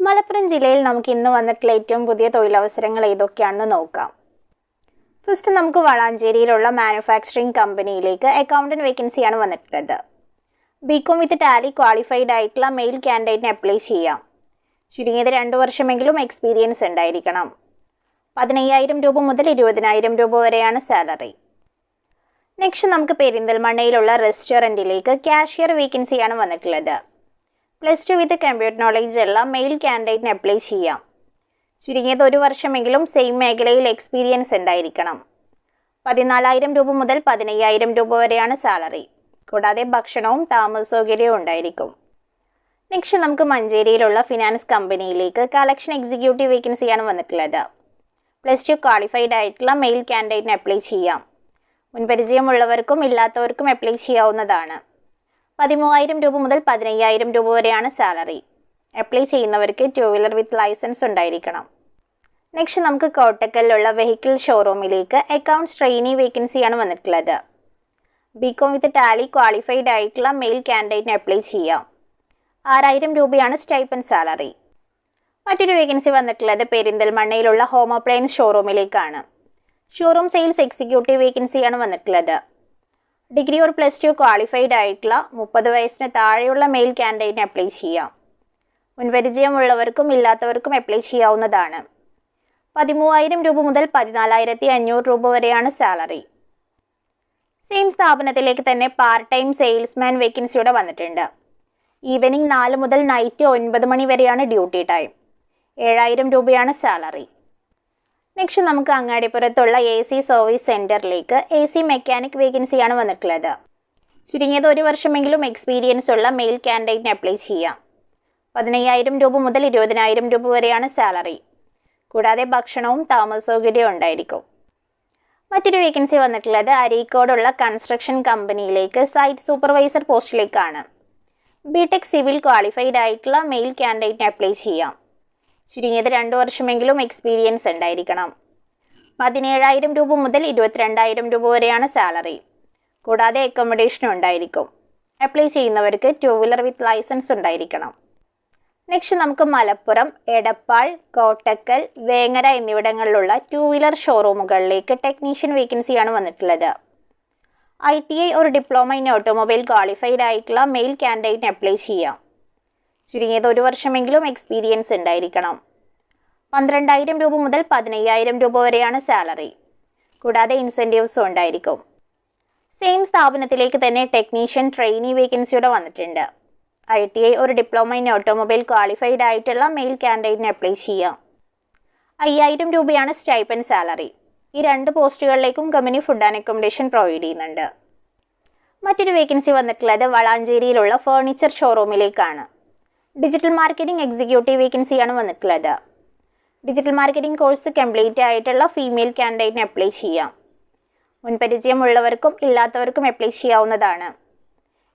മലപ്പുറം ജില്ലയിൽ നമുക്ക് ഇന്ന് വന്നിട്ടുള്ള ഏറ്റവും പുതിയ തൊഴിലവസരങ്ങൾ ഏതൊക്കെയാണെന്ന് നോക്കാം. ഫസ്റ്റ് നമുക്ക് വളാഞ്ചേരിയിലുള്ള മാനുഫാക്ചറിംഗ് കമ്പനിയിലേക്ക് അക്കൗണ്ടന്റ് വേക്കൻസിയാണ് വന്നിട്ടുള്ളത്. ബികോം വിത്ത് ടാലി ക്വാളിഫൈഡ് ആയിട്ടുള്ള മെയിൽ കാൻഡിഡേറ്റിന് അപ്ലൈ ചെയ്യാം. ചുരുങ്ങിയത് രണ്ട് വർഷമെങ്കിലും എക്സ്പീരിയൻസ് ഉണ്ടായിരിക്കണം. പതിനയ്യായിരം രൂപ മുതൽ ഇരുപതിനായിരം രൂപ വരെയാണ് സാലറി നെക്സ്റ്റ് നമുക്ക് പെരിന്തൽമണ്ണയിലുള്ള റെസ്റ്റോറന്റിലേക്ക് കാഷ്യർ വേക്കൻസിയാണ് വന്നിട്ടുള്ളത്. Plus two with computer knowledge ഉള്ള മെയിൽ കാൻഡിഡേറ്റിന് അപ്ലൈ ചെയ്യാം. ചുരുങ്ങിയത് ഒരു വർഷമെങ്കിലും സെയിം മേഖലയിൽ എക്സ്പീരിയൻസ് ഉണ്ടായിരിക്കണം. പതിനാലായിരം രൂപ മുതൽ പതിനയ്യായിരം രൂപ വരെയാണ് സാലറി കൂടാതെ ഭക്ഷണവും താമസ സൗകര്യവും ഉണ്ടായിരിക്കും. നെക്സ്റ്റ് നമുക്ക് മഞ്ചേരിയിലുള്ള ഫിനാൻസ് കമ്പനിയിലേക്ക് കളക്ഷൻ എക്സിക്യൂട്ടീവ് വേക്കൻസിയാണ് വന്നിട്ടുള്ളത്. പ്ലസ് ടു ക്വാളിഫൈഡ് ആയിട്ടുള്ള മെയിൽ കാൻഡിഡേറ്റിന് അപ്ലൈ ചെയ്യാം. മുൻപരിചയമുള്ളവർക്കും ഇല്ലാത്തവർക്കും അപ്ലൈ ചെയ്യാവുന്നതാണ്. പതിമൂവായിരം രൂപ മുതൽ പതിനയ്യായിരം രൂപ വരെയാണ് സാലറി അപ്ലൈ ചെയ്യുന്നവർക്ക് ടു വീലർ വിത്ത് ലൈസൻസ് ഉണ്ടായിരിക്കണം. നെക്സ്റ്റ് നമുക്ക് കോട്ടക്കലിലുള്ള വെഹിക്കിൾ ഷോറൂമിലേക്ക് അക്കൗണ്ട്സ് ട്രെയിനി വേക്കൻസിയാണ് വന്നിട്ടുള്ളത്. ബികോം വിത്ത് ടാലി ക്വാളിഫൈഡ് ആയിട്ടുള്ള മെയിൽ കാൻഡിഡേറ്റിന് അപ്ലൈ ചെയ്യാം. ആറായിരം രൂപയാണ് സ്റ്റൈപ്പൻ സാലറി മറ്റൊരു വേക്കൻസി വന്നിട്ടുള്ളത് പെരിന്തൽമണ്ണയിലുള്ള ഹോം അപ്ലയൻസ് ഷോറൂമിലേക്കാണ് ഷോറൂം സെയിൽസ് എക്സിക്യൂട്ടീവ് വേക്കൻസിയാണ് വന്നിട്ടുള്ളത്. Degree or plus two qualified ആയിട്ടുള്ള മുപ്പത് വയസ്സിന് താഴെയുള്ള മെയിൽ ക്യാൻഡിഡേറ്റിന് അപ്ലൈ ചെയ്യാം. മുൻപരിചയമുള്ളവർക്കും ഇല്ലാത്തവർക്കും അപ്ലൈ ചെയ്യാവുന്നതാണ്. പതിമൂവായിരം രൂപ മുതൽ പതിനാലായിരത്തി അഞ്ഞൂറ് രൂപ വരെയാണ് സാലറി സെയിം സ്ഥാപനത്തിലേക്ക് തന്നെ പാർട്ട് ടൈം സെയിൽസ്മാൻ വേക്കൻസിയുടെ വന്നിട്ടുണ്ട്. ഈവനിങ് നാല് മുതൽ നൈറ്റ് ഒൻപത് മണി വരെയാണ് ഡ്യൂട്ടി ടൈം ഏഴായിരം രൂപയാണ് സാലറി നെക്സ്റ്റ് നമുക്ക് അങ്ങാടിപ്പുറത്തുള്ള എ സി സർവീസ് സെന്ററിലേക്ക് എ സി മെക്കാനിക് വേക്കൻസിയാണ് വന്നിട്ടുള്ളത്. ചുരുങ്ങിയത് ഒരു വർഷമെങ്കിലും എക്സ്പീരിയൻസ് ഉള്ള മെയിൽ കാൻഡിഡേറ്റിന് അപ്ലൈ ചെയ്യാം. പതിനയ്യായിരം രൂപ മുതൽ ഇരുപതിനായിരം രൂപ വരെയാണ് സാലറി കൂടാതെ ഭക്ഷണവും താമസ സൗകര്യവും ഉണ്ടായിരിക്കും. മറ്റൊരു വേക്കൻസി വന്നിട്ടുള്ളത് അരീക്കോടുള്ള കൺസ്ട്രക്ഷൻ കമ്പനിയിലേക്ക് സൈറ്റ് സൂപ്പർവൈസർ പോസ്റ്റിലേക്കാണ് ബിടെക് സിവിൽ ക്വാളിഫൈഡ് ആയിട്ടുള്ള മെയിൽ കാൻഡിഡേറ്റിന് അപ്ലൈ ചെയ്യാം. ചുരുങ്ങിയത് രണ്ട് വർഷമെങ്കിലും എക്സ്പീരിയൻസ് ഉണ്ടായിരിക്കണം. പതിനേഴായിരം രൂപ മുതൽ ഇരുപത്തിരണ്ടായിരം രൂപ വരെയാണ് സാലറി കൂടാതെ അക്കോമഡേഷനും ഉണ്ടായിരിക്കും. അപ്ലൈ ചെയ്യുന്നവർക്ക് ടു വീലർ വിത്ത് ലൈസൻസ് ഉണ്ടായിരിക്കണം. നെക്സ്റ്റ് നമുക്ക് മലപ്പുറം എടപ്പാൾ കോട്ടക്കൽ വേങ്ങര എന്നിവിടങ്ങളിലുള്ള ടു വീലർ ഷോറൂമുകളിലേക്ക് ടെക്നീഷ്യൻ വേക്കൻസിയാണ് വന്നിട്ടുള്ളത്. ഐ ടി ഐ ഒരു ഡിപ്ലോമ ഇൻ ഓട്ടോമൊബൈൽ ക്വാളിഫൈഡ് ആയിട്ടുള്ള മെയിൽ കാൻഡിഡേറ്റിന് അപ്ലൈ ചെയ്യാം. ചുരുങ്ങിയത് ഒരു വർഷമെങ്കിലും എക്സ്പീരിയൻസ് ഉണ്ടായിരിക്കണം. പന്ത്രണ്ടായിരം രൂപ മുതൽ പതിനയ്യായിരം രൂപ വരെയാണ് സാലറി കൂടാതെ ഇൻസെന്റീവ്സും ഉണ്ടായിരിക്കും. സെയിം സ്ഥാപനത്തിലേക്ക് തന്നെ ടെക്നീഷ്യൻ ട്രെയിനി വേക്കൻസിയുടെ വന്നിട്ടുണ്ട്. ഐ ടി ഐ ഒരു ഡിപ്ലോമ ഇൻ ഓട്ടോമൊബൈൽ ക്വാളിഫൈഡ് ആയിട്ടുള്ള മെയിൽ കാൻഡിഡേറ്റിന് അപ്ലൈ ചെയ്യാം. അയ്യായിരം രൂപയാണ് സ്റ്റൈപ്പൻ സാലറി ഈ രണ്ട് പോസ്റ്റുകളിലേക്കും company food and accommodation provide ചെയ്യുന്നുണ്ട്. മറ്റൊരു വേക്കൻസി വന്നിട്ടുള്ളത് വളാഞ്ചേരിയിലുള്ള ഫേർണിച്ചർ ഷോറൂമിലേക്കാണ് ഡിജിറ്റൽ മാർക്കറ്റിംഗ് എക്സിക്യൂട്ടീവ് വേക്കൻസിയാണ് വന്നിട്ടുള്ളത്. ഡിജിറ്റൽ മാർക്കറ്റിംഗ് കോഴ്സ് കംപ്ലീറ്റ് ആയിട്ടുള്ള ഫീമെയിൽ കാൻഡിഡേറ്റിന് അപ്ലൈ ചെയ്യാം. മുൻപരിചയമുള്ളവർക്കും ഇല്ലാത്തവർക്കും അപ്ലൈ ചെയ്യാവുന്നതാണ്.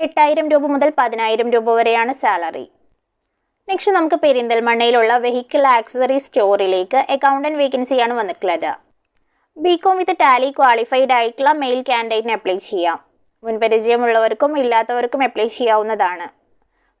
എട്ടായിരം രൂപ മുതൽ പതിനായിരം രൂപ വരെയാണ് സാലറി നെക്സ്റ്റ് നമുക്ക് പെരിന്തൽമണ്ണയിലുള്ള വെഹിക്കിൾ ആക്സസറി സ്റ്റോറിലേക്ക് അക്കൗണ്ടന്റ് വേക്കൻസിയാണ് വന്നിട്ടുള്ളത്. ബികോം വിത്ത് ടാലി ക്വാളിഫൈഡ് ആയിട്ടുള്ള മെയിൽ കാൻഡിഡേറ്റിന് അപ്ലൈ ചെയ്യാം. മുൻപരിചയമുള്ളവർക്കും ഇല്ലാത്തവർക്കും അപ്ലൈ ചെയ്യാവുന്നതാണ്.